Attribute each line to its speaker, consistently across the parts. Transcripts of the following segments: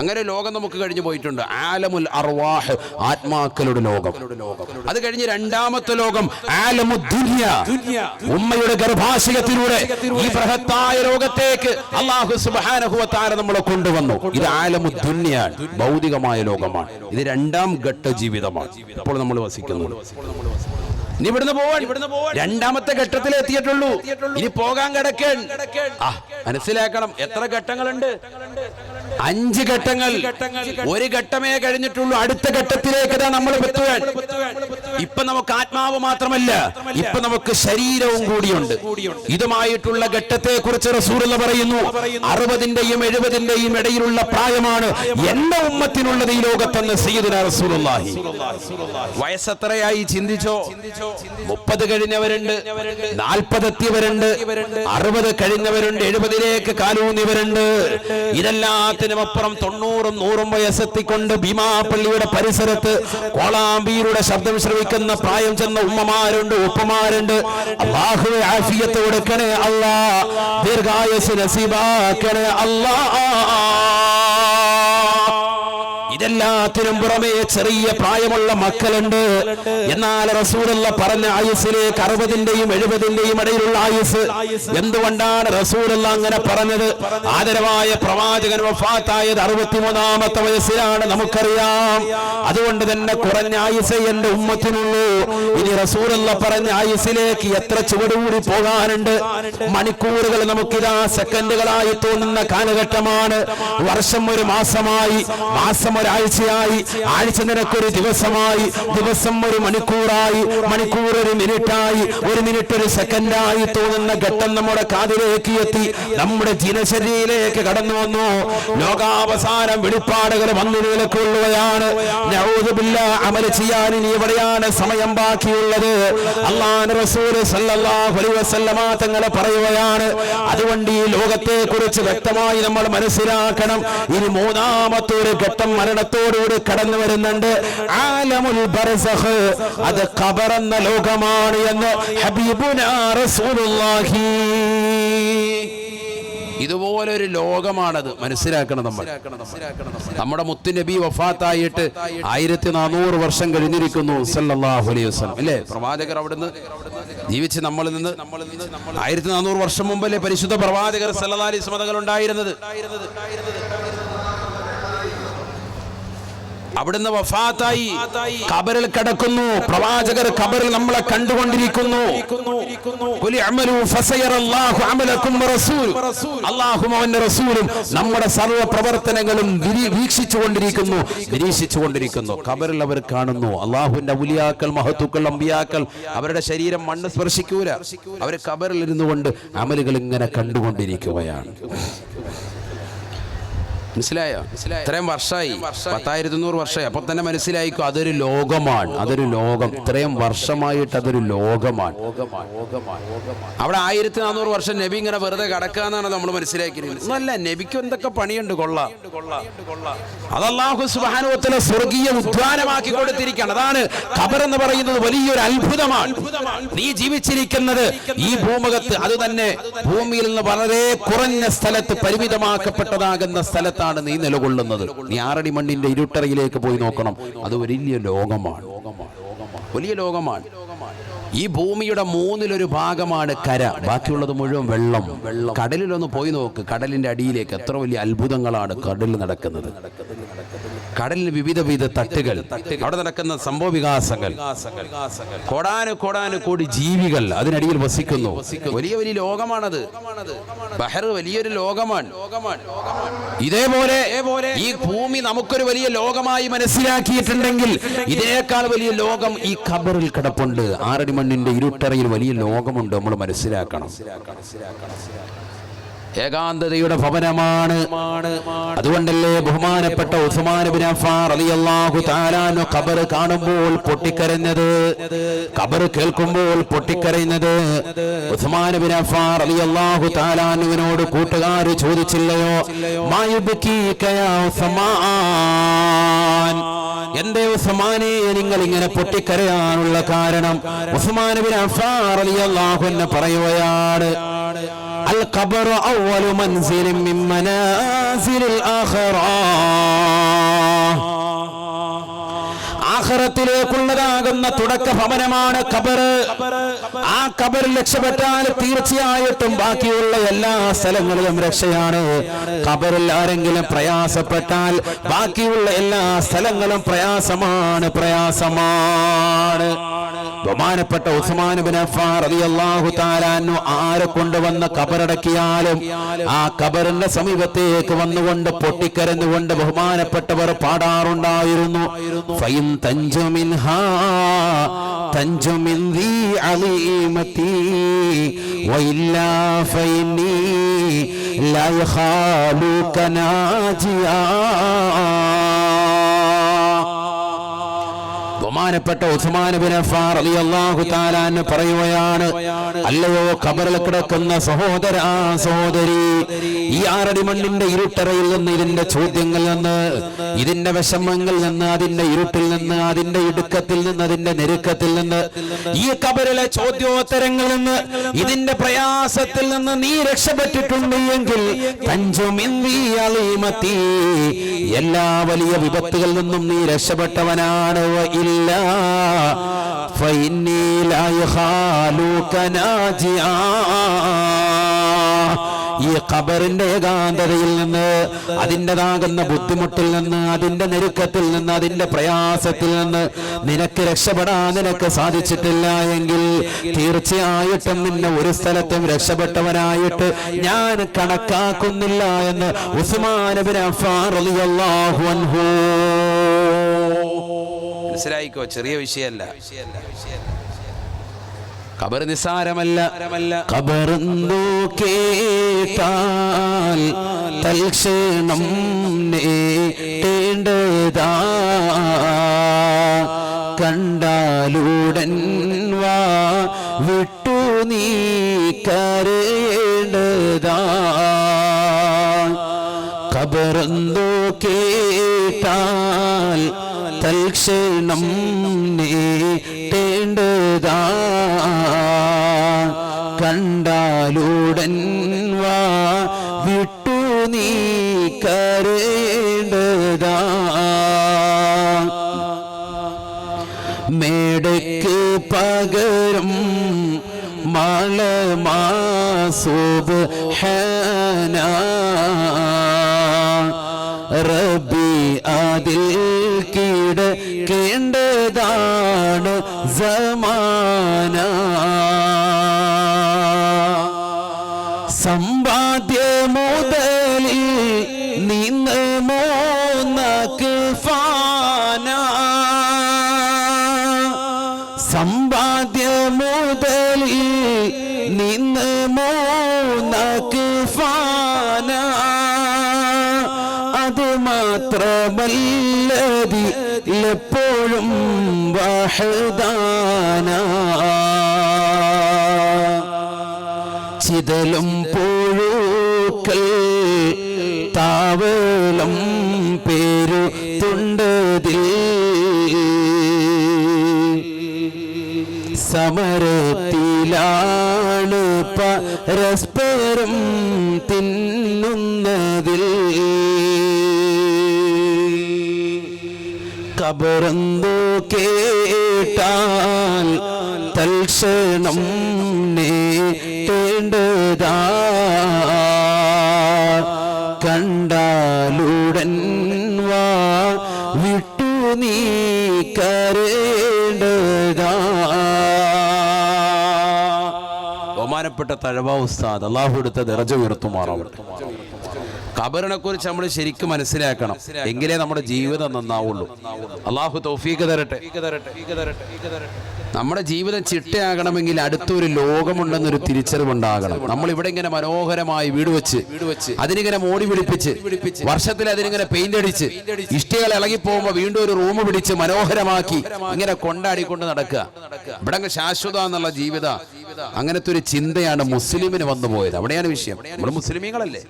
Speaker 1: അങ്ങനെ ലോകം നമുക്ക് കഴിഞ്ഞു പോയിട്ടുണ്ട്. ആലമുൽ അർവാഹ് ആത്മാക്കളുടെ ലോകം. അത് കഴിഞ്ഞ് രണ്ടാമത്തെ ലോകം ആലമു ദുനിയ. ഉമ്മയുടെ ഗർഭാശയത്തിലൂടെ ഈ ബൃഹത്തായ ലോകത്തേക്ക് അള്ളാഹു സുബാനഹുവത്താര നമ്മളെ കൊണ്ടുവന്നു. ഇത് ആലമു ദുന്യാണ്. ഭൗതികമായ ലോകമാണ്. ഇത് രണ്ടാം ഘട്ട ജീവിതമാണ്. ഇപ്പോൾ നമ്മൾ വസിക്കുന്നത് ഇനി ഇവിടുന്ന് പോവാൻ. ഇവിടുന്ന് പോവാൻ. രണ്ടാമത്തെ ഘട്ടത്തിൽ എത്തിയിട്ടുള്ളൂ. ഇനി പോകാൻ കിടക്കൻ. ആ മനസ്സിലാക്കണം. എത്ര ഘട്ടങ്ങളുണ്ട്? അഞ്ച് ഘട്ടങ്ങൾ. ഒരു ഘട്ടമേ കഴിഞ്ഞിട്ടുള്ളൂ. അടുത്ത ഘട്ടത്തിലേക്ക് നമ്മൾ എത്തുവാൻ. ഇപ്പൊ നമുക്ക് ആത്മാവ് മാത്രമല്ല ഇപ്പൊ നമുക്ക് ശരീരവും കൂടിയുണ്ട്. ഇതുമായിട്ടുള്ള ഘട്ടത്തെ കുറിച്ച് പറയുന്നു അറുപതിന്റെയും എഴുപതിന്റെയും ഇടയിലുള്ള പ്രായമാണ് എന്റെ ഉമ്മത്തിനുള്ളത് ഈ ലോകത്തെന്ന് സയ്യിദുന റസൂലുള്ളാഹി. വയസ്സെത്രയായി ചിന്തിച്ചോ? മുപ്പത് കഴിഞ്ഞവരുണ്ട് നാൽപ്പതെത്തിയവരുണ്ട് അറുപത് കഴിഞ്ഞവരുണ്ട് എഴുപതിലേക്ക് കാലൂന്നിവരുണ്ട് ഇതെല്ലാത്തിനും അപ്പുറം തൊണ്ണൂറും നൂറും വയസ്സെത്തിക്കൊണ്ട് ഭീമാപ്പള്ളിയുടെ പരിസരത്ത് കോളാമ്പീരുടെ ശബ്ദം ശ്രവിക്കുന്ന പ്രായം ചെന്ന ഉമ്മമാരുണ്ട് ഉപ്പമാരുണ്ട്. അള്ളാഹുവെ ആഫിയത്ത് കൊടുക്കണേ അല്ലാ. ദീർഘായസ് നസീബാക്കണേ അല്ലാ. ഇതെല്ലാത്തിനും പുറമേ ചെറിയ പ്രായമുള്ള മക്കളുണ്ട്. എന്നാൽ റസൂലുള്ള പറഞ്ഞ ആയുസിലേക്ക് അറുപതിന്റെയും എഴുപതിന്റെയും ഇടയിലുള്ള ആയുസ്. എന്തുകൊണ്ടാണ് റസൂലുള്ള അങ്ങനെ പറഞ്ഞത്? ആദരവായ പ്രവാചകൻ വഫാത്തായത് അറുപത്തിമൂന്നാമത്തെ വയസ്സിലാണ് നമുക്കറിയാം. അതുകൊണ്ട് തന്നെ കുറഞ്ഞ ആയുസ് എന്റെ ഉമ്മത്തിനുള്ളൂ. ഇനി റസൂലുള്ള പറഞ്ഞ ആയുസിലേക്ക് എത്ര ചുവടുകൂടി പോകാനുണ്ട്? മണിക്കൂറുകൾ നമുക്കിതാ സെക്കൻഡുകളായി തോന്നുന്ന കാലഘട്ടമാണ്. വർഷം ഒരു മാസമായി. മാസം ഒരാഴ്ചയായി ആഴ്ച നിനക്കൊരു ദിവസമായി ദിവസം ഒരു മണിക്കൂറായി മണിക്കൂർ ഒരു മിനിറ്റായി ഒരു മിനിറ്റ് ഒരു സെക്കൻഡായി തോന്നുന്ന ഘട്ടം നമ്മുടെ കാതിലേക്ക് എത്തി നമ്മുടെ ദിനചര്യയിലേക്ക് കടന്നു വന്നു. ലോകാവസാനം വെളിപ്പാടുകൾ വന്നു നിലക്കൊള്ളുകയാണ്. അമല ചെയ്യാൻ ഇനി എവിടെയാണ് സമയം ബാക്കിയുള്ളത്? അള്ളാൻ തങ്ങളെ പറയുകയാണ് അതുകൊണ്ട് ഈ ലോകത്തെ കുറിച്ച് വ്യക്തമായി നമ്മൾ മനസ്സിലാക്കണം. ഇനി മൂന്നാമത്തെ ഒരു ഘട്ടം മരണത്തോടുകൂടി കടന്നു വരുന്നുണ്ട്. ആലമുൽ ബർസഖ് അത് ഖബർ എന്ന ലോകമാണ് എന്ന് ഹബീബുനാ റസൂലുള്ളാഹി. ഇതുപോലെ ഒരു ലോകമാണത്. മനസ്സിലാക്കണം നമ്മൾ. നമ്മുടെ മുത്തു നബി വഫാത്തായിട്ട് ആയിരത്തി നാനൂറ് വർഷം കഴിഞ്ഞിരിക്കുന്നു സല്ലല്ലാഹു അലൈഹി അല്ലേ? പ്രവാചകർ അവിടുന്ന് ജീവിച്ച് നമ്മളിൽ നിന്ന് ആയിരത്തി നാനൂറ് വർഷം മുമ്പല്ലേ പരിശുദ്ധ പ്രവാചകർ സല്ലാ അലൈഹി വസല്ലം ഉണ്ടായിരുന്നത്? അവിടുന്ന് വഫാത്തായി. കബറിൽ കിടക്കുന്നു. പ്രവാചകർ കബറിൽ നമ്മളെ കണ്ടുകൊണ്ടിരിക്കുന്നു. റസൂലും. നമ്മുടെ സർവ പ്രവർത്തനങ്ങളും വീക്ഷിച്ചു കൊണ്ടിരിക്കുന്നു നിരീക്ഷിച്ചു കൊണ്ടിരിക്കുന്നു കബറിൽ അവർ കാണുന്നു. അള്ളാഹുവിന്റെ ഉലിയാക്കൾ മഹത്തുക്കൾ അമ്പിയാക്കൾ അവരുടെ ശരീരം മണ്ണ് സ്പർശിക്കൂല. അവർ കബറിൽ ഇരുന്നു കൊണ്ട് അമലുകൾ ഇങ്ങനെ കണ്ടുകൊണ്ടിരിക്കുകയാണ്. മനസ്സിലായോ? ഇത്രയും വർഷമായി പത്തായിരത്തി നൂറ് വർഷമായി അപ്പൊ തന്നെ മനസ്സിലായിക്കോ അതൊരു ലോകമാണ്. അതൊരു ലോകം. ഇത്രയും വർഷമായിട്ട് അതൊരു ലോകമാണ്. അവിടെ ആയിരത്തി നാനൂറ് വർഷം നബി ഇങ്ങനെ വെറുതെ കിടക്കാന്നാണ് നമ്മൾ മനസ്സിലാക്കിയിരുന്നത് അല്ല നബിക്ക് എന്തൊക്കെ പണിയുണ്ട് കൊള്ളാം. അതല്ലാഹു സുബാനുവത്തിലെ സ്വർഗീയ ഉദ്യാനമാക്കി കൊടുത്തിരിക്കുകയാണ്. അതാണ് ഖബർ എന്ന് പറയുന്നത് വലിയൊരു അത്ഭുതമാണ്. നീ ജീവിച്ചിരിക്കുന്നത് ഈ ഭൂമുഖത്ത്. അത് തന്നെ ഭൂമിയിൽ നിന്ന് വളരെ കുറഞ്ഞ സ്ഥലത്ത് പരിമിതമാക്കപ്പെട്ടതാകുന്ന സ്ഥലത്താണ്. നീ നിലകൊള്ളുന്നത്. നീ ആറടി മണ്ണിന്റെ ഇരുട്ടറയിലേക്ക് പോയി നോക്കണം. അത് വലിയ ലോകമാണ്. വലിയ ലോകമാണ്. ഈ ഭൂമിയുടെ മൂന്നിലൊരു ഭാഗമാണ് കര. ബാക്കിയുള്ളത് മുഴുവൻ വെള്ളം. വെള്ളം കടലിലൊന്ന് പോയി നോക്ക്. കടലിന്റെ അടിയിലേക്ക് എത്ര വലിയ അത്ഭുതങ്ങളാണ് കടലിൽ നടക്കുന്നത്. കടലിന് വിവിധ വിവിധ തട്ടുകൾ. അവിടെ നടക്കുന്ന സംഭവ വികാസങ്ങൾ. കൊടാനു കൊടാനു കൂടി ജീവികൾ അതിനടിയിൽ വസിക്കുന്നു. വലിയ വലിയ ലോകമാണത്. ബഹർ വലിയൊരു ലോകമാണ്. ഇതേപോലെ ഈ ഭൂമി നമുക്കൊരു വലിയ ലോകമായി മനസ്സിലാക്കിയിട്ടുണ്ടെങ്കിൽ ഇതിനേക്കാൾ വലിയ ലോകം ഈ ഖബറിൽ കിടപ്പുണ്ട്. ആറടി മണ്ണിന്റെ ഇരുട്ടറയിൽ വലിയ ലോകമുണ്ട്. നമ്മൾ മനസ്സിലാക്കണം. ഏകാന്തതയുടെ ഭവനമാണ്. അതുകൊണ്ടല്ലേ ബഹുമാനപ്പെട്ട തആലാനു ഖബർ കാണുമ്പോൾ പൊട്ടിക്കരഞ്ഞത്? ഖബർ കേൾക്കുമ്പോൾ പൊട്ടിക്കരയുന്നത്? ഉസ്മാൻ ബിൻ അഫ്ഫാൻ റളിയല്ലാഹു തആലാനുവിനോട് കൂട്ടുകാർ ചോദിച്ചില്ലയോ? മായുബ്കീക യാ ഉസ്മാൻ. എന്റെ ഉസ്മാനെ നിങ്ങൾ ഇങ്ങനെ പൊട്ടിക്കരയാനുള്ള കാരണം ഉസ്മാൻ ബിൻ അഫാർ റളിയല്ലാഹു അൻഹു പറയുകയാണ്. അൽ ഖബറു അവലു മൻസിലിൻ മിൻ മനാസിലിൽ ആഖിറ ആഖിറത്തിലേക്കുള്ളതാകുന്ന തുടക്ക ഭവനമാണ് കബർ ആ കബർ രക്ഷപ്പെട്ടാൽ തീർച്ചയായിട്ടും ബാക്കിയുള്ള എല്ലാ സ്ഥലങ്ങളിലും രക്ഷയാണ്. കബറിൽ ആരെങ്കിലും പ്രയാസപ്പെട്ടാൽ ബാക്കിയുള്ള എല്ലാ സ്ഥലങ്ങളും പ്രയാസമാണ് പ്രയാസമാണ്. ബഹുമാനപ്പെട്ട ഉസ്മാൻ ബിൻ അഫ്ഫാൻ റളിയല്ലാഹു തആല അൻഹു ആരെ കൊണ്ടുവന്ന കബറടക്കിയാലും ആ കബറിന്റെ സമീപത്തേക്ക് വന്നുകൊണ്ട് പൊട്ടിക്കരഞ്ഞുകൊണ്ട് ബഹുമാനപ്പെട്ടവർ പാടാറുണ്ടായിരുന്നു. തഞ്ചു മിൻഹാ തഞ്ചു മിൻ ദീ അലീമതി വഇല്ലാ ഫൈനി ലാ യഖാലുക നാജിയാ. ബഹുമാനപ്പെട്ട അൻഹു പറയുകയാണ് അല്ലയോ കബറിൽ കിടക്കുന്ന സഹോദര സഹോദരി ഈ ആറടി മണ്ണിന്റെ ഇരുട്ടറയിൽ നിന്ന് ഇതിന്റെ ചോദ്യങ്ങളിൽ നിന്ന് ഇതിന്റെ വിഷമങ്ങളിൽ നിന്ന് അതിന്റെ ഇരുട്ടിൽ നിന്ന് അതിന്റെ ഇടുക്കത്തിൽ നിന്ന് അതിന്റെ ഞെരുക്കത്തിൽ നിന്ന് ഈ കബറിലെ ചോദ്യോത്തരങ്ങളിൽ നിന്ന് ഇതിന്റെ പ്രയാസത്തിൽ നിന്ന് നീ രക്ഷപ്പെട്ടിട്ടുണ്ട് എങ്കിൽ എല്ലാ വലിയ വിപത്തുകളിൽ നിന്നും നീ രക്ഷപ്പെട്ടവനാണ്. ഇല്ല ഫൈനീലായ ഹാലൂക്കനാജിയാ ഈ ഖബറിന്റെ ഏകാന്തതയിൽ നിന്ന് അതിന്റെതാകുന്ന ബുദ്ധിമുട്ടിൽ നിന്ന് അതിന്റെ ഞെരുക്കത്തിൽ നിന്ന് അതിന്റെ പ്രയാസത്തിൽ നിന്ന് നിനക്ക് രക്ഷപ്പെടാൻ നിനക്ക് സാധിച്ചിട്ടില്ല എങ്കിൽ തീർച്ചയായിട്ടും നിന്നെ ഒരു സ്ഥലത്തും രക്ഷപ്പെട്ടവനായിട്ട് ഞാൻ കണക്കാക്കുന്നില്ല എന്ന് ഉസ്മാൻ ബിൻ അഫ്ഫാൻ റളിയല്ലാഹു അൻഹു. മനസ്സിലായിക്കോ? ചെറിയ വിഷയമല്ല. ഖബർ നിസാരമല്ല. ഖബറെന്നു കേട്ടാൽ തൽക്ഷണം നേടേണ്ടതാ കണ്ടാലുടൻ വാ വിട്ടു നീ കരയേണ്ടതാ. കബറന്തോ കേട്ടാൽ തൽക്ഷണം നേടേണ്ടതാ കണ്ടാലുടൻ വാ വിട്ടു നീ കരേണ്ടതാ. മേടയ്ക്ക് പകരം മാളമാസൂബ് ഹന സമാന സമ്പാദ്യ മുതലിൽ നിന്ന് മൂന്നക്ക് ഫാന. സമ്പാദ്യ മുതലിൽ നിന്ന് മൂന്നക്ക് ഫാന. അത് മാത്രമല്ലതി എപ്പോഴും വഹദാന തുണ്ടതിൽ സമരത്തിലാണ് പരസ്പരം തിന്നുന്നതിൽ കബറന്തോ കേട്ടാൽ തൽക്ഷണം നേടേണ്ടതാ ബഹുമാനപ്പെട്ട തഴവ ഉസ്താദ് അള്ളാഹു എടുത്ത ദർജ ഉയർത്തുമാറാവട്ടെ ഖബറിനെ കുറിച്ച് നമ്മൾ ശരിക്കും മനസ്സിലാക്കണം. എങ്കിലേ നമ്മുടെ ജീവിതം നന്നാവുള്ളൂ. അള്ളാഹു തൗഫീഖ് തരട്ടെ. നമ്മുടെ ജീവിതം ചിട്ടയാകണമെങ്കിൽ അടുത്തൊരു ലോകമുണ്ടെന്നൊരു തിരിച്ചറിവുണ്ടാകണം. നമ്മൾ ഇവിടെ ഇങ്ങനെ മനോഹരമായി വീട് വെച്ച് വീട് വെച്ച് അതിനിങ്ങനെ മോടി പിടിപ്പിച്ച് വർഷത്തിൽ അതിനിങ്ങനെ പെയിന്റ് അടിച്ച് ഇഷ്ടികൾ ഇളകി പോകുമ്പോൾ വീണ്ടും ഒരു റൂം പിടിച്ച് മനോഹരമാക്കി ഇങ്ങനെ കൊണ്ടാടിക്കൊണ്ട് നടക്കുക. ഇവിടെ ശാശ്വത എന്നുള്ള ജീവിത അങ്ങനത്തെ ഒരു ചിന്തയാണ് മുസ്ലിമിന് വന്നു പോയത്. അവിടെയാണ് വിഷയം. നമ്മൾ മുസ്ലിമീങ്ങളല്ലേ?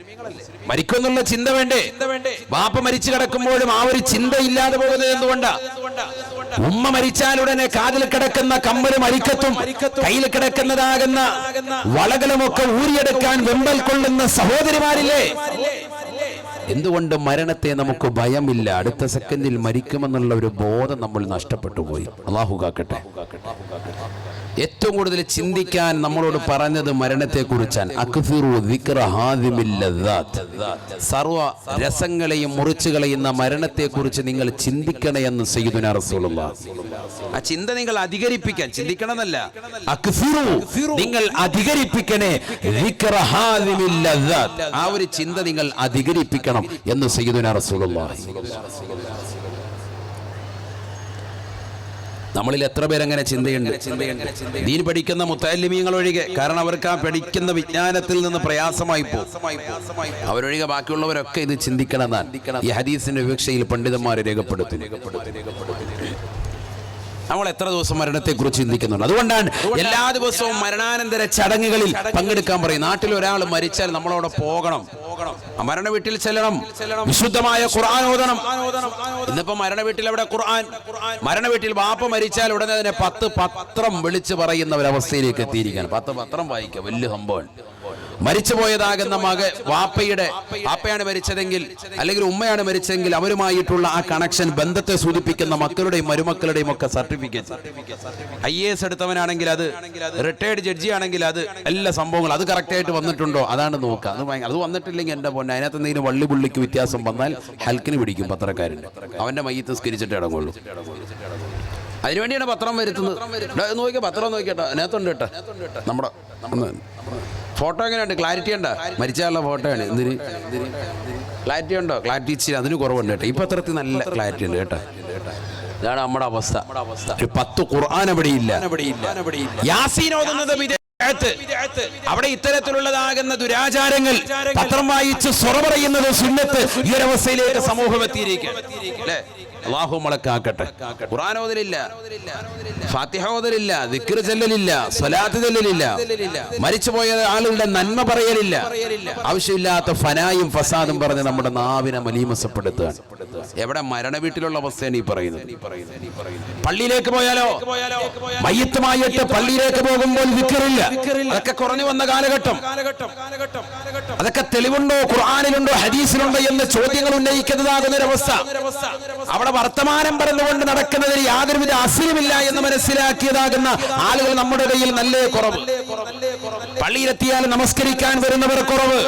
Speaker 1: മരിക്കുന്നുള്ള ചിന്ത വേണ്ടേ? ബാപ്പ മരിച്ചു കിടക്കുമ്പോഴും ആ ഒരു ചിന്ത ഇല്ലാതെ പോകുന്നത് എന്തുകൊണ്ടാ? ഉമ്മ മരിച്ചാലുടനെ കാതിൽ കിടക്കുന്ന കമ്മലും അരിക്കത്തും കയ്യിൽ കിടക്കുന്നതാകുന്ന വളകളുമൊക്കെ ഊരിയെടുക്കാൻ വെമ്പൽ കൊള്ളുന്ന സഹോദരിമാരില്ലേ? എന്തുകൊണ്ട് മരണത്തെ നമുക്ക് ഭയമില്ല? അടുത്ത സെക്കൻഡിൽ മരിക്കുമെന്നുള്ള ഒരു ബോധം നമ്മൾ നഷ്ടപ്പെട്ടു പോയി. അള്ളാഹു കാക്കട്ടെ. ഏറ്റവും കൂടുതൽ ചിന്തിക്കാൻ നമ്മളോട് പറഞ്ഞത് മരണത്തെ കുറിച്ചാണ് സർവ രസങ്ങളെയും മുറിച്ചു കളയുന്ന മരണത്തെ കുറിച്ച് നിങ്ങൾ ചിന്തിക്കണേ എന്ന് സയ്യിദുന റസൂലുള്ള ആ ചിന്ത നിങ്ങൾ അധികരിപ്പിക്കാൻ ചിന്തിക്കണമെന്നല്ല. നിങ്ങൾ അധികരിപ്പിക്കണേ. ആ ഒരു ചിന്ത നിങ്ങൾ അധികരിപ്പിക്കണം എന്ന് സയ്യിദുന റസൂലുള്ള നമ്മളിൽ എത്ര പേരങ്ങനെ ചിന്തയുണ്ട്? ദീൻ പഠിക്കുന്ന മുത്താലിമീങ്ങൾ ഒഴികെ കാരണം അവർക്ക് ആ പഠിക്കുന്ന വിജ്ഞാനത്തിൽ നിന്ന് പ്രയാസമായി പോകും. അവരൊഴികെ ബാക്കിയുള്ളവരൊക്കെ ഇത് ചിന്തിക്കണമെന്നാണ് ഈ ഹദീസിന്റെ വിവക്ഷയിൽ പണ്ഡിതന്മാരെ രേഖപ്പെടുത്തുന്നു. നമ്മൾ എത്ര ദിവസം മരണത്തെക്കുറിച്ച് ചിന്തിക്കുന്നുണ്ട്? അതുകൊണ്ടാണ് എല്ലാ ദിവസവും മരണാനന്തര ചടങ്ങുകളിൽ പങ്കെടുക്കാൻ പറയും നാട്ടിൽ ഒരാൾ മരിച്ചാൽ നമ്മളവിടെ പോകണം. മരണ വീട്ടിൽ ചെല്ലണം. വിശുദ്ധമായ ഖുർആൻ ഓതണം. ഇന്നിപ്പോ മരണ വീട്ടിൽ അവിടെ ഖുർആൻ? മരണ വീട്ടിൽ വാപ്പ മരിച്ചാൽ ഉടനെ തന്നെ പത്ത് പത്രം വിളിച്ചു പറയുന്ന ഒരവസ്ഥയിലേക്ക് എത്തിയിരിക്കുകയാണ്. പത്ത് പത്രം വായിക്കുക. വലിയ സംഭവമാണ്. മരിച്ചുപോയതാകുന്ന മക വാപ്പയുടെ വാപ്പയാണ് മരിച്ചതെങ്കിൽ അല്ലെങ്കിൽ ഉമ്മയാണ് മരിച്ചതെങ്കിൽ അവരുമായിട്ടുള്ള ആ കണക്ഷൻ ബന്ധത്തെ സൂചിപ്പിക്കുന്ന മക്കളുടെയും മരുമക്കളുടെയും ഒക്കെ സർട്ടിഫിക്കറ്റ് ഐ എ എസ് എടുത്തവനാണെങ്കിൽ അത് റിട്ടയർഡ് ജഡ്ജി ആണെങ്കിൽ അത് എല്ലാ സംഭവങ്ങളും അത് കറക്റ്റായിട്ട് വന്നിട്ടുണ്ടോ? അതാണ് നോക്കുക. അത് അത് വന്നിട്ടില്ലെങ്കിൽ എന്റെ പൊന്നെ അതിനകത്ത് എന്തെങ്കിലും വള്ളി പുള്ളിക്ക് വ്യത്യാസം വന്നാൽ ഹൽക്കിന് പിടിക്കും പത്രക്കാരൻ അവന്റെ മയ്യത്ത് സ്കരിച്ചിട്ട് ഇടങ്ങുള്ളൂ. അതിനുവേണ്ടിയാണ് പത്രം വരുത്തുന്നത്. നോക്കിയാൽ നോക്കിയാ പത്രം നോക്കിയാട്ടോ അതിനകത്തുണ്ട് കേട്ടോ. നമ്മുടെ ഫോട്ടോ എങ്ങനെയുണ്ട്? ക്ലാരിറ്റി ഉണ്ടോ? മരിച്ചാലുള്ള ഫോട്ടോ ആണ്. എന്തിന്? ക്ലാരിറ്റി ഉണ്ടോ? ക്ലാരിറ്റി ഇച്ചിരി അതിന് കുറവുണ്ട് കേട്ടോ. ഇപ്പൊ അത്രത്തിൽ നല്ല ക്ലാരിറ്റി ഉണ്ട് കേട്ടോ. ഇതാണ് നമ്മുടെ അവസ്ഥ. പത്ത് ഖുർആൻ അവിടെ ഇല്ല യാസീൻ ഓതുന്നത്. അവിടെ ഇത്തരത്തിലുള്ളതാകുന്ന ദുരാചാരങ്ങൾ പത്രം വായിച്ച് സ്വറ പറയുന്നത് സുന്നത്ത് ഈ ഒരവസ്ഥയിലേക്ക് സമൂഹം എത്തിയിരിക്കുകയാണ്. അല്ലേ? അള്ളാഹു മുളക്കാക്കട്ടെ ഖുർആൻ ഓതലില്ല ഫാത്തിഹ ഓതലില്ല ദിക്ർ ചെല്ലലില്ല സ്വലാത്ത് ചെല്ലലില്ല മരിച്ചുപോയ ആളുകളുടെ നന്മ പറയലില്ല. ആവശ്യമില്ലാത്ത ഫനായും ഫസാദും പറഞ്ഞ് നമ്മുടെ നാവിനെ മലീമസപ്പെടുത്തുകയാണ്. എവിടെ മരണ വീട്ടിലുള്ള അവസ്ഥയാണ് ഈ പറയുന്നത്. പള്ളിയിലേക്ക് പോയാലോ? മയ്യത്തുമായിട്ട് പള്ളിയിലേക്ക് പോകുമ്പോൾ വിക്കറില്ല. അതൊക്കെ കുറഞ്ഞു വന്ന കാലഘട്ടം. അതൊക്കെ തെളിവുണ്ടോ? ഖുർആാനിലുണ്ടോ? ഹദീസിലുണ്ടോ എന്ന് ചോദ്യങ്ങൾ ഉന്നയിക്കുന്നതാകുന്ന ഒരവസ്ഥ അവിടെ വർത്തമാനം പറഞ്ഞുകൊണ്ട് നടക്കുന്നതിൽ യാതൊരുവിധ അസിലുമില്ല എന്ന് മനസ്സിലാക്കിയതാകുന്ന ആളുകൾ നമ്മുടെ ഇടയിൽ നല്ല കുറവ്. പള്ളിയിലെത്തിയാൽ നമസ്കരിക്കാൻ വരുന്നവർ കുറവ്.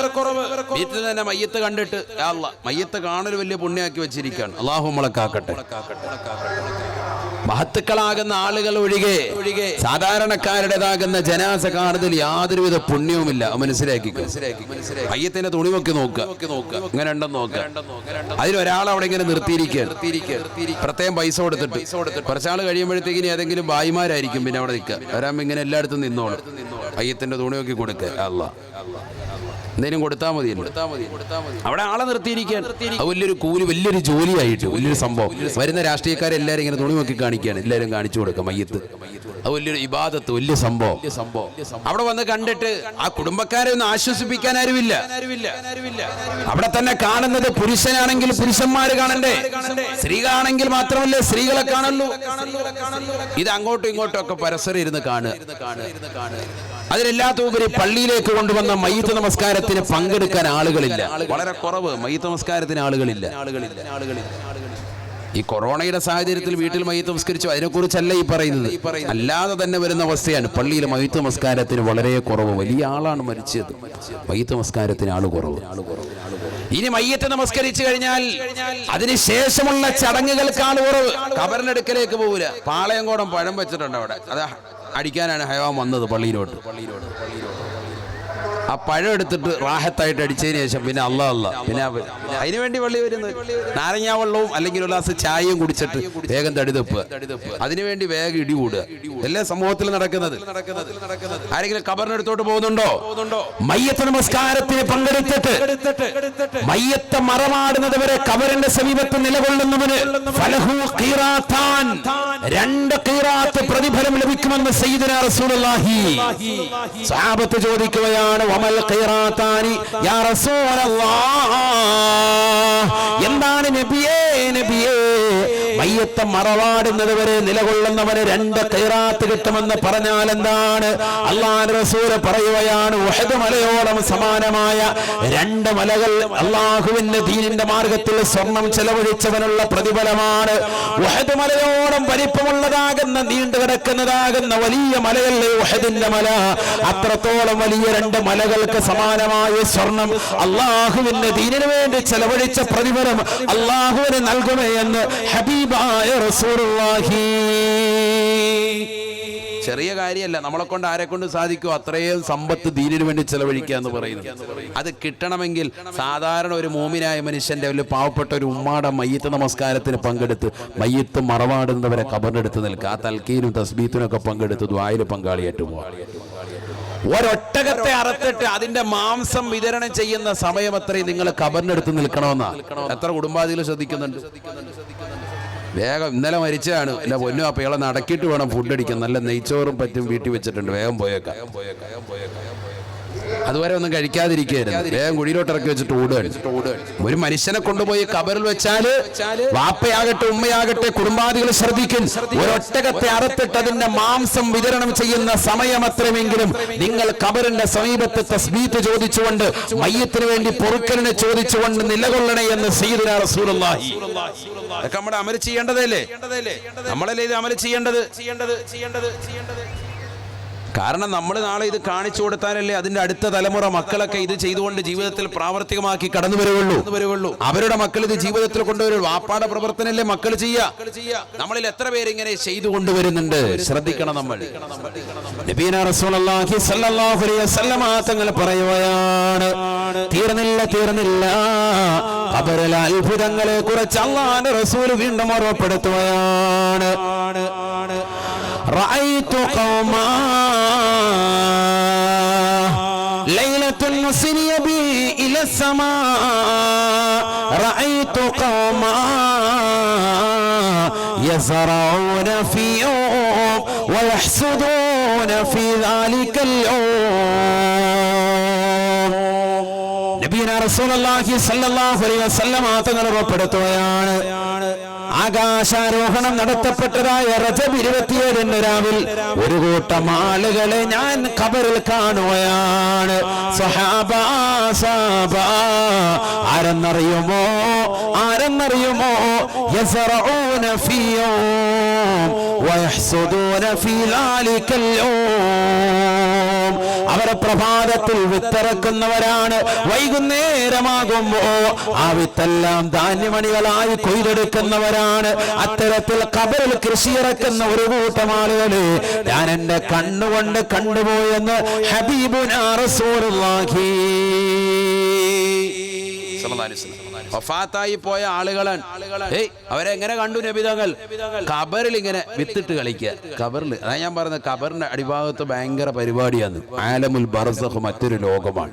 Speaker 1: വീട്ടിൽ തന്നെ മയ്യത്ത് കണ്ടിട്ട് മയ്യത്ത് കാണൽ വലിയ പുണ്യാക്കി വെച്ചിരിക്കുകയാണ് അള്ളാഹു മുളക്കാക്കട്ടെ കാക്കട്ടെ. മഹത്തുക്കളാകുന്ന ആളുകൾ ഒഴികെ സാധാരണക്കാരുടേതാകുന്ന ജനാസ കാണുന്നതിൽ യാതൊരുവിധ പുണ്യവുമില്ല. മനസ്സിലാക്കി മയ്യത്തിന്റെ തുണി നോക്കി നോക്കുക. ഇങ്ങനെ ഉണ്ടെന്ന് നോക്കുക. അതിലൊരാൾ അവിടെ ഇങ്ങനെ നിർത്തിയിരിക്കുക. പ്രത്യേകം പൈസ കൊടുത്തിട്ട്. കുറച്ചാൾ കഴിയുമ്പോഴത്തേക്കിന് ഏതെങ്കിലും ഭായിമാരായിരിക്കും പിന്നെ അവിടെ നിൽക്കുക. വരാകുമ്പോ ഇങ്ങനെ എല്ലായിടത്തും നിന്നോളും. അയ്യത്തിന്റെ തുണി നോക്കി കൊടുക്കുക. അല്ല എന്തെങ്കിലും കൊടുത്താൽ മതി അവിടെ ആളെ നിർത്തിയിരിക്കാൻ വലിയൊരു കൂലി വലിയൊരു ജോലിയായിട്ട് വലിയൊരു സംഭവം. വരുന്ന രാഷ്ട്രീയക്കാരെല്ലാരും ഇങ്ങനെ തുണി നോക്കി കാണിക്കുകയാണ്. എല്ലാവരും കാണിച്ചു കൊടുക്കുക മയ്യത്ത്. അത് വലിയൊരു ഇബാദത്ത് വലിയ സംഭവം. അവിടെ വന്ന് കണ്ടിട്ട് ആ കുടുംബക്കാരെ ഒന്ന് ആശ്വസിപ്പിക്കാൻ ആരുമില്ല. അവിടെ തന്നെ കാണുന്നത് പുരുഷനാണെങ്കിൽ പുരുഷന്മാര് കാണണ്ടേ? സ്ത്രീകളാണെങ്കിൽ മാത്രമല്ല സ്ത്രീകളെ കാണുള്ളൂ. ഇത് അങ്ങോട്ടും ഇങ്ങോട്ടും ഒക്കെ പരസ്പരം ഇരുന്ന് കാണുക. അതിലെല്ലാത്ത ഉപരി പള്ളിയിലേക്ക് കൊണ്ടുവന്ന മയ്യത്ത് നമസ്കാരത്തിന് പങ്കെടുക്കാൻ ആളുകളില്ല. വളരെ കുറവ്. മയ്യത്ത് നമസ്കാരത്തിന് ആളുകളില്ല. ഈ കൊറോണയുടെ സാഹചര്യത്തിൽ വീട്ടിൽ മയ്യത്ത് നമസ്കരിച്ചു. അതിനെക്കുറിച്ചല്ല ഈ പറയുന്നത്. അല്ലാതെ തന്നെ വരുന്ന അവസ്ഥയാണ്. പള്ളിയിൽ മയ്യത്ത് നമസ്കാരത്തിന് വളരെ കുറവ്. വലിയ ആളാണ് മരിച്ചത്. മയ്യത്ത് നമസ്കാരത്തിന് ആൾ കുറവ്. ഇനി മയ്യത്ത് നമസ്കരിച്ചു കഴിഞ്ഞാൽ അതിനുശേഷമുള്ള ചടങ്ങുകൾക്കാണ് കുറവ്. കബറിനടുക്കലേക്ക് പോകില്ല പാളയംകോടം പഴം വെച്ചിട്ടുണ്ട് അവിടെ. അത് അടിക്കാനാണ് ഹയവാൻ വന്നത് പള്ളിയിലോട്ട്. ആ പഴം എടുത്തിട്ട് റാഹത്തായിട്ട് അടിച്ചതിന് ശേഷം പിന്നെ അല്ല അല്ല. പിന്നെ അതിനു വേണ്ടി പള്ളി വരുന്നത്? നാരങ്ങാ വെള്ളവും അല്ലെങ്കിൽ ഒരു ഗ്ലാസ് ചായയും കുടിച്ചിട്ട് വേഗം തടിതപ്പ്. അതിനുവേണ്ടി വേഗം ഇടി കൂടുക. എല്ലാ സമൂഹത്തിൽ നടക്കുന്നത്. ആരെങ്കിലും കബറിനടുത്തോട്ട് പോകുന്നുണ്ടോ? മയ്യത്ത് നമസ്കാരത്തിന് പങ്കെടുത്തിട്ട് മയ്യത്ത് മറമാടുന്നത് വരെ കബറിന്റെ സമീപത്ത് നിലകൊള്ളുന്നവന്. രണ്ട് കീറാത്ത് പ്രതിഫലം ലഭിക്കുമെന്ന് സയ്യിദുനാ റസൂലുള്ളാഹി. സഹാബത്ത് ചോദിക്കുകയാണ് യാ റസൂലല്ലാഹ് എന്താണ് നബിയേ നബിയേ? മയ്യത്തെ മറവാടുന്നത് വരെ നിലകൊള്ളുന്നവന് രണ്ട് കൈറാത്ത് കിട്ടുമെന്ന് പറഞ്ഞാൽ എന്താണ് അള്ളാൻ റസൂൽ പറയുകയാണ് ഉഹദ് മലയോളം സമാനമായ രണ്ട് മലകൾ അള്ളാഹുവിന്റെ ദീനിന്റെ മാർഗത്തിൽ സ്വർണം ചെലവഴിച്ചവനുള്ള പ്രതിഫലമാണ്. ഉഹദ് മലയോളം വലിപ്പമുള്ളതാകുന്ന നീണ്ടു കിടക്കുന്നതാകുന്ന വലിയ മലയല്ലേ വഹദിന്റെ മല? അത്രത്തോളം വലിയ രണ്ട് മലകൾക്ക് സമാനമായ സ്വർണം അള്ളാഹുവിന്റെ ദീനിനു വേണ്ടി ചെലവഴിച്ച പ്രതിഫലം അള്ളാഹുവിന് നൽകുമേ എന്ന് റസൂലുള്ളാഹി. ചെറിയ കാര്യമല്ല നമ്മളെ കൊണ്ട് ആരെ കൊണ്ട് സാധിക്കും അത്രയും സമ്പത്ത് ദീനിനു വേണ്ടി ചെലവഴിക്കുക എന്ന് പറയുന്നത്. അത് കിട്ടണമെങ്കിൽ സാധാരണ ഒരു മോമിനായ മനുഷ്യന്റെ ഒരു പാവപ്പെട്ട ഒരു ഉമ്മാട മയ്യത്ത് നമസ്കാരത്തിന് പങ്കെടുത്ത് മയ്യത്ത് മറവാടുന്നവരെ കബറിനെടുത്ത് നിൽക്കുക. ആ തൽക്കീനും തസ്ബീത്തിനും ഒക്കെ പങ്കെടുത്ത് ദ്വായിൽ പങ്കാളിയായിട്ട് പോവാം ഒരൊട്ടകത്തെ അറത്തിട്ട് അതിന്റെ മാംസം വിതരണം ചെയ്യുന്ന സമയം അത്രയും നിങ്ങൾ കബറിനെടുത്ത് നിൽക്കണമെന്നാ. എത്ര കുടുംബാദികൾ ശ്രദ്ധിക്കുന്നുണ്ട്. വേഗം ഇന്നലെ മരിച്ചതാണ്. എന്റെ പൊന്നു അപ്പം ഇയാളെ നടക്കിയിട്ട് വേണം ഫുഡ് അടിക്കാൻ. നല്ല നെയ്ച്ചോറും പറ്റും വീട്ടിൽ വെച്ചിട്ടുണ്ട്. വേഗം പോയേക്കാം. അതുവരെ ഒന്നും കഴിക്കാതിരിക്കുകയായിരുന്നു. വേഗം കുഴിയിലോട്ട് ഇറക്കി വെച്ചിട്ട് ഓടുകയാണ്. ഒരു മനുഷ്യനെ കൊണ്ടുപോയി കബറിൽ വെച്ചാൽ വാപ്പയാകട്ടെ ഉമ്മയാകട്ടെ കുടുംബാദികൾ ശ്രദ്ധിക്കും. ഒരൊട്ടകത്തെ അറുത്തിട്ട് അതിന്റെ മാംസം വിതരണം ചെയ്യുന്ന സമയം അത്രമെങ്കിലും നിങ്ങൾ കബറിന്റെ സമീപത്ത് തസ്ബീത്ത് ചോദിച്ചുകൊണ്ട് മയ്യത്തിന് വേണ്ടി പൊറുക്കലിനെ ചോദിച്ചുകൊണ്ട് നിലകൊള്ളണേ എന്ന് സീദുന റസൂലുള്ളാഹി. നമ്മുടെ അമൽ ചെയ്യേണ്ടതല്ലേ? നമ്മളല്ലേ ഇത് അമൽ ചെയ്യേണ്ടത് ചെയ്യേണ്ടത് ചെയ്യേണ്ടത് ചെയ്യേണ്ടത്? കാരണം നമ്മൾ നാളെ ഇത് കാണിച്ചു കൊടുത്താലല്ലേ അതിന്റെ അടുത്ത തലമുറ മക്കളൊക്കെ ഇത് ചെയ്തുകൊണ്ട് ജീവിതത്തിൽ പ്രാവർത്തികമാക്കി കടന്നു വരുവുള്ളൂ അവരുടെ മക്കൾ ഇത് ജീവിതത്തിൽ കൊണ്ടുവരും വാപ്പാട പ്രവർത്തനല്ലേ മക്കൾ ചെയ്യാ നമ്മളിൽ എത്ര പേര് ഇങ്ങനെ ചെയ്തു കൊണ്ടുവരുന്നുണ്ട്? ശ്രദ്ധിക്കണം നമ്മൾ. തങ്ങൾ പറയുകയാണ് തീർന്നില്ല തീർന്നില്ല. ഖബറിലെ അത്ഭുതങ്ങളെ കുറിച്ച് അള്ളാന്റെ റസൂൽ വീണ്ടും ഓർമ്മപ്പെടുത്തുകയാണ്. رأيت قوما ليلة مسري بي إلى السماء. رأيت قوما يزرعون في يوم ويحسدون في ذلك اليوم. നബീന റസൂലുള്ളാഹി സ്വല്ലല്ലാഹു അലൈഹി വസല്ലമ തങ്ങൾ ഉറപ്പെടുത്തുകയാണ് ആകാശാരോഹണം നടത്തപ്പെട്ടതായ റജബ് ഇരുപത്തിയേഴിന് രാവിൽ ഒരു കൂട്ടം ആളുകളെ ഞാൻ ഖബറിൽ കാണുകയാണ് സഹാബ സഹാബ ആരെന്നറിയുമോ ആരെന്നറിയുമോ യസറഊന ഫീ യൗം വയഹ്സുദൂന ഫീ ذلك اليوم അവരെ പ്രഭാതത്തിൽ വിത്തിറക്കുന്നവരാണ്. വൈകുന്നേരമാകുമ്പോ ആ വിത്തെല്ലാം ധാന്യമണികളായി കൊയ്തെടുക്കുന്നവരാണ്. അത്തരത്തിൽ കബറിൽ കൃഷി ഇറക്കുന്ന ഒരു കൂട്ടം ആളുകൾ ഞാൻ എന്റെ കണ്ണുകൊണ്ട് കണ്ടുപോയെന്ന് ഹബീബുനാ റസൂലുള്ളാഹി. വഫാത്തായി പോയ ആളുകൾ ഏയ് അവരെ എങ്ങനെ കണ്ടു നബിതങ്ങൾ? കബറിൽ ഇങ്ങനെ വിത്തിട്ട് കളിക്കുക. കബറിൽ അതാ ഞാൻ പറഞ്ഞത് കബറിന്റെ അടിഭാഗത്ത് ഭയങ്കര പരിപാടിയാണ്. ആലമുൽ ബർസഖ് മറ്റൊരു ലോകമാണ്.